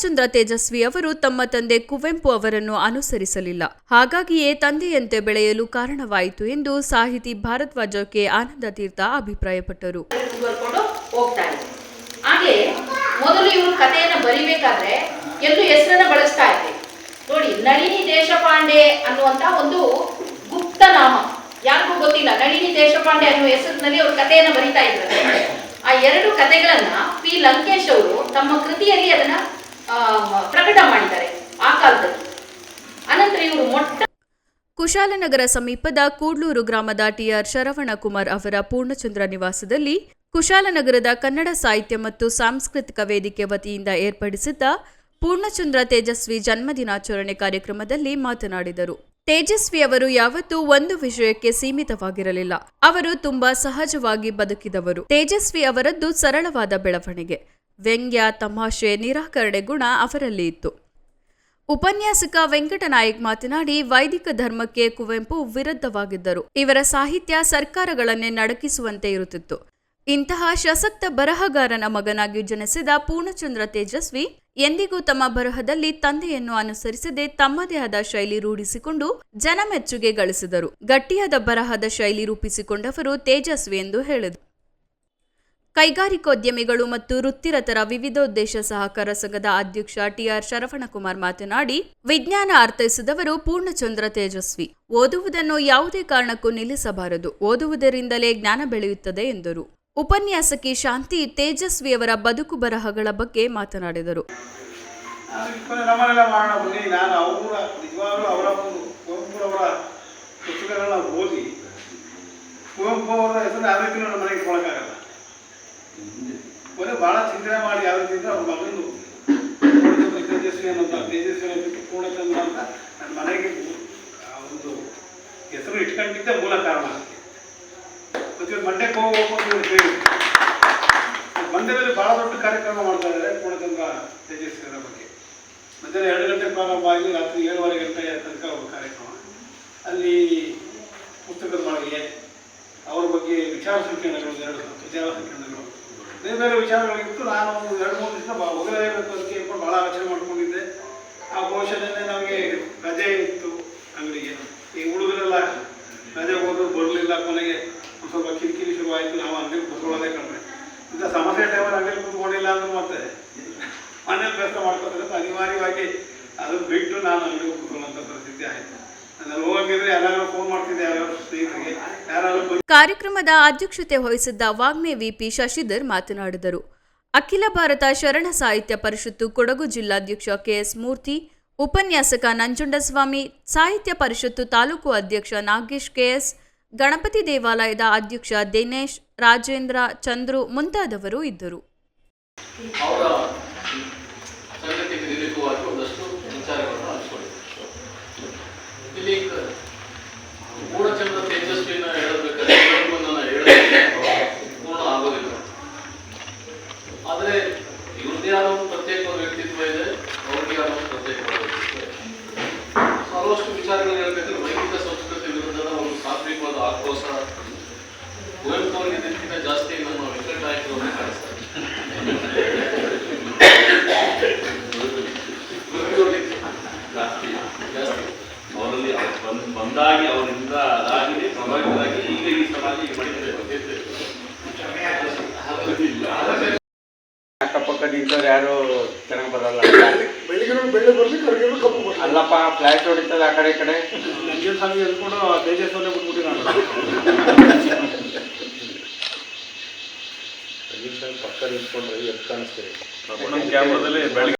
ಪೂರ್ಣಚಂದ್ರ ತೇಜಸ್ವಿ ಅವರು ತಮ್ಮ ತಂದೆ ಕುವೆಂಪು ಅವರನ್ನು ಅನುಸರಿಸಲಿಲ್ಲ. ಹಾಗಾಗಿಯೇ ತಂದೆಯಂತೆ ಬೆಳೆಯಲು ಕಾರಣವಾಯಿತು ಎಂದು ಸಾಹಿತಿ ಭಾರದ್ವಾಜ ಕೆ ಆನಂದ ತೀರ್ಥ ಅಭಿಪ್ರಾಯಪಟ್ಟರು. ಹಾಗೆ ಮೊದಲು ಇವರು ಕಥೆಯನ್ನು ಬರಿಬೇಕಾದ್ರೆ ಎಲ್ಲೂ ಹೆಸರನ್ನ ಬಳಸ್ತಾ ಇದ್ದೆ. ನೋಡಿ, ನಳಿನಿ ದೇಶಪಾಂಡೆ ಅನ್ನುವಂತ ಒಂದು ಗುಪ್ತ ನಾಮ. ಯಾರಿಗೂ ಗೊತ್ತಿಲ್ಲ, ನಳಿನಿ ದೇಶಪಾಂಡೆ ಅನ್ನುವ ಹೆಸರಿನಲ್ಲಿ ಅವರು ಕಥೆಯನ್ನು ಬರಿತಾ ಇದ್ದಾರೆ ಆ ಎರಡು ಕಥೆಗಳನ್ನ ಪಿ ಲಂಕೇಶ್ ಅವರು ತಮ್ಮ ಕೃತಿಯಲ್ಲಿ ಅದನ್ನ ಪ್ರಕಟ ಮಾಡಿದ್ದಾರೆ ಆ ಕಾಲದಲ್ಲಿ. ಅನಂತರ ಇವರು ಮೊಟ್ಟ ಕುಶಾಲನಗರ ಸಮೀಪದ ಕೂಡ್ಲೂರು ಗ್ರಾಮದ ಟಿಆರ್ ಶರವಣಕುಮಾರ್ ಅವರ ಪೂರ್ಣಚಂದ್ರ ನಿವಾಸದಲ್ಲಿ ಕುಶಾಲನಗರದ ಕನ್ನಡ ಸಾಹಿತ್ಯ ಮತ್ತು ಸಾಂಸ್ಕೃತಿಕ ವೇದಿಕೆ ವತಿಯಿಂದ ಏರ್ಪಡಿಸಿದ್ದ ಪೂರ್ಣಚಂದ್ರ ತೇಜಸ್ವಿ ಜನ್ಮದಿನಾಚರಣೆ ಕಾರ್ಯಕ್ರಮದಲ್ಲಿ ಮಾತನಾಡಿದರು. ತೇಜಸ್ವಿ ಅವರು ಯಾವತ್ತೂ ಒಂದು ವಿಷಯಕ್ಕೆ ಸೀಮಿತವಾಗಿರಲಿಲ್ಲ. ಅವರು ತುಂಬಾ ಸಹಜವಾಗಿ ಬದುಕಿದವರು. ತೇಜಸ್ವಿ ಅವರದ್ದು ಸರಳವಾದ ಬೆಳವಣಿಗೆ. ವ್ಯಂಗ್ಯ, ತಮಾಷೆ, ನಿರಾಕರಣೆ ಗುಣ ಅವರಲ್ಲಿ ಇತ್ತು. ಉಪನ್ಯಾಸಕ ವೆಂಕಟನಾಯಕ್ ಮಾತನಾಡಿ, ವೈದಿಕ ಧರ್ಮಕ್ಕೆ ಕುವೆಂಪು ವಿರುದ್ಧವಾಗಿದ್ದರು. ಇವರ ಸಾಹಿತ್ಯ ಸರ್ಕಾರಗಳನ್ನೇ ನಡಕಿಸುವಂತೆ ಇರುತ್ತಿತ್ತು. ಇಂತಹ ಸಶಕ್ತ ಬರಹಗಾರನ ಮಗನಾಗಿ ಜನಿಸಿದ ಪೂರ್ಣಚಂದ್ರ ತೇಜಸ್ವಿ, ಎಂದಿಗೂ ತಮ್ಮ ಬರಹದಲ್ಲಿ ತಂದೆಯನ್ನು ಅನುಸರಿಸದೆ ತಮ್ಮದೇ ಆದ ಶೈಲಿ ರೂಢಿಸಿಕೊಂಡು ಜನಮೆಚ್ಚುಗೆ ಗಳಿಸಿದರು. ಗಟ್ಟಿಯಾದ ಬರಹದ ಶೈಲಿ ರೂಪಿಸಿಕೊಂಡವರು ತೇಜಸ್ವಿ ಎಂದು ಹೇಳಿದರು. ಕೈಗಾರಿಕೋದ್ಯಮಿಗಳು ಮತ್ತು ವೃತ್ತಿರತರ ವಿವಿಧೋದ್ದೇಶ ಸಹಕಾರ ಸಂಘದ ಅಧ್ಯಕ್ಷ ಟಿಆರ್ ಶರವಣಕುಮಾರ್ ಮಾತನಾಡಿ, ವಿಜ್ಞಾನ ಅರ್ಥೈಸಿದವರು ಪೂರ್ಣಚಂದ್ರ ತೇಜಸ್ವಿ. ಓದುವುದನ್ನು ಯಾವುದೇ ಕಾರಣಕ್ಕೂ ನಿಲ್ಲಿಸಬಾರದು. ಓದುವುದರಿಂದಲೇ ಜ್ಞಾನ ಬೆಳೆಯುತ್ತದೆ ಎಂದರು. ಉಪನ್ಯಾಸಕಿ ಶಾಂತಿ ತೇಜಸ್ವಿಯವರ ಬದುಕು ಬರಹಗಳ ಬಗ್ಗೆ ಮಾತನಾಡಿದರು. ಕುವೆಂಪು ಅವರ ಹೆಸರು ಕೊನೆ ಭಾಳ ಚಿಂತನೆ ಮಾಡಿ ಯಾವ ರೀತಿ ಅವ್ರ ಮಗಂದು. ತೇಜಸ್ವಿ ಅನ್ನೋದು ತೇಜಸ್ವಿ ಅನ್ನೋದಕ್ಕೆ ಪೂರ್ಣಚಂದ್ರ ಅಂತ ನನ್ನ ಮನೆಗೆ ಒಂದು ಹೆಸರು ಇಟ್ಕೊಂಡಿದ್ದೆ ಮೂಲ ಕಾರಣ ಮತ್ತೆ ಮಂಡ್ಯಕ್ಕೆ ಹೋಗ್ಬೇಕು ಅಂತ ಹೇಳಿ ಮಂಡ್ಯದಲ್ಲಿ ಬಹಳ ದೊಡ್ಡ ಕಾರ್ಯಕ್ರಮ ಮಾಡ್ತಾ ಇದ್ದಾರೆ ಪೂರ್ಣಚಂದ್ರ ತೇಜಸ್ವಿಯರ ಬಗ್ಗೆ. ಮಧ್ಯಾಹ್ನ ಎರಡು ಗಂಟೆ ಪ್ರಾರಂಭ ಆಗಿ ರಾತ್ರಿ ಏಳುವರೆ ಗಂಟೆ ತನಕ ಒಂದು ಕಾರ್ಯಕ್ರಮ. ಅಲ್ಲಿ ಪುಸ್ತಕದ ಮಾಳಿಗೆ ಅವ್ರ ಬಗ್ಗೆ ವಿಚಾರ ಸಂಕಿರಣಗಳು, ಎರಡು ವಿಚಾರ ಸಂಕಿರಣಗಳು. ಬೇರೆ ಬೇರೆ ವಿಚಾರಗಳಿತ್ತು ನಾನು ಎರಡು ಮೂರು ದಿವಸ ಹೋಗಲೇಬೇಕು ಅದಕ್ಕೆ ಹೇಳ್ಕೊಂಡು ಭಾಳ ಆಲೋಚನೆ ಮಾಡ್ಕೊಂಡಿದ್ದೆ. ಆ ಪೋಷಣೆ ನಮಗೆ ರಜೆ ಇತ್ತು ಅಂಗಡಿಗೆ. ಈ ಹುಡುಗರೆಲ್ಲ ರಜೆ ಹೋದ್ರು, ಬರಲಿಲ್ಲ ಕೊನೆಗೆ. ಸ್ವಲ್ಪ ಕಿರಿಕಿರಿ ಶುರುವಾಯಿತು. ನಾವು ಅಂಗಡಿ ಕೂತ್ಕೊಳ್ಳೋದೇ ಕಡಿಮೆ. ಇಂಥ ಸಮಸ್ಯೆ ಟೈಮಲ್ಲಿ ಅಂಗಡಿ ಕೂತ್ಕೊಂಡಿಲ್ಲ ಅಂದ್ರೆ ಮತ್ತೆ ಮನೇಲಿ ಕೆಲಸ ಮಾಡ್ಕೊತಾರೆ ಅನಿವಾರ್ಯವಾಗಿ ಅದನ್ನು ಬಿಟ್ಟು ನಾನು ಅಂಗಡಿ ಕೂತ್ಕೊಳ್ಳೋಂಥ ಪರಿಸ್ಥಿತಿ ಆಯಿತು. ಕಾರ್ಯಕ್ರಮದ ಅಧ್ಯಕ್ಷತೆ ವಹಿಸಿದ್ದ ವಾಗ್ಮೆ ವಿಪಿ ಶಶಿಧರ್ ಮಾತನಾಡಿದರು. ಅಖಿಲ ಭಾರತ ಶರಣ ಸಾಹಿತ್ಯ ಪರಿಷತ್ತು ಕೊಡಗು ಜಿಲ್ಲಾಧ್ಯಕ್ಷ ಕೆಎಸ್ ಮೂರ್ತಿ ಉಪನ್ಯಾಸಕ ನಂಜುಂಡಸ್ವಾಮಿ ಸಾಹಿತ್ಯ ಪರಿಷತ್ತು ತಾಲೂಕು ಅಧ್ಯಕ್ಷ ನಾಗೇಶ್ ಕೆಎಸ್ ಗಣಪತಿ ದೇವಾಲಯದ ಅಧ್ಯಕ್ಷ ದಿನೇಶ್ ರಾಜೇಂದ್ರ ಚಂದ್ರು ಮುಂತಾದವರು ಇದ್ದರು. ವಿಚಾರಗಳು ಹೇಳ್ಬೇಕಾದ್ರೆ ವೈದಿಕ ಸಂಸ್ಕೃತಿ ವಿರುದ್ಧದ ಒಂದು ಸಾತ್ವಿಕವಾದ ಆಕ್ರೋಶ ಕುವೆಂಪು ಅವರಿಗೆ ಜಾಸ್ತಿ ನಮ್ಮ ವೆಂಕಟನಾಯಕರು ಅವ್ರಿಗೆ ಕಾಣಿಸ್ತಾರೆ. ಜಾಸ್ತಿ ಅವರಲ್ಲಿ ಬಂದ್, ಬಂದಾಗಿ ಅವರಿಂದ ಅದಾಗಿ ಪ್ರಭಾವಿತರಾಗಿ ಈಗ ಈ ಸಮಾಜ ಈಗ ಮಡಿದಿದೆ ಇದ್ದವ್ರು ಯಾರು ಚೆನ್ನಾಗಿ ಬರಲ್ಲ. ಬೆಳಿಗ್ಗೆ ಬೆಳ್ಳಿ ಬರ್ಲಿಕ್ಕೆ ಅವ್ರಿಗೆ ಕಪ್ಪು ಬರ್ಲಿ ಅಲ್ಲಪ್ಪ ಫ್ಲಾಟ್ ಹೊಡಿತದೆ ಆ ಕಡೆ ಈ ಕಡೆ. ನಂಜನ್ ಸ್ವಾಮಿ ಅಂದ್ಕೊಂಡು ತೇಜಸ್ವನ್ನೇ ಬಿಟ್ಬಿಟ್ಟು ನಾನು. ಪಕ್ಕ ನಿಂತ್ಕೊಂಡ್ರೆ ಎದ್ದು ಕ್ಯಾಮ್ರಾದಲ್ಲಿ ಬೆಳಗ್ಗೆ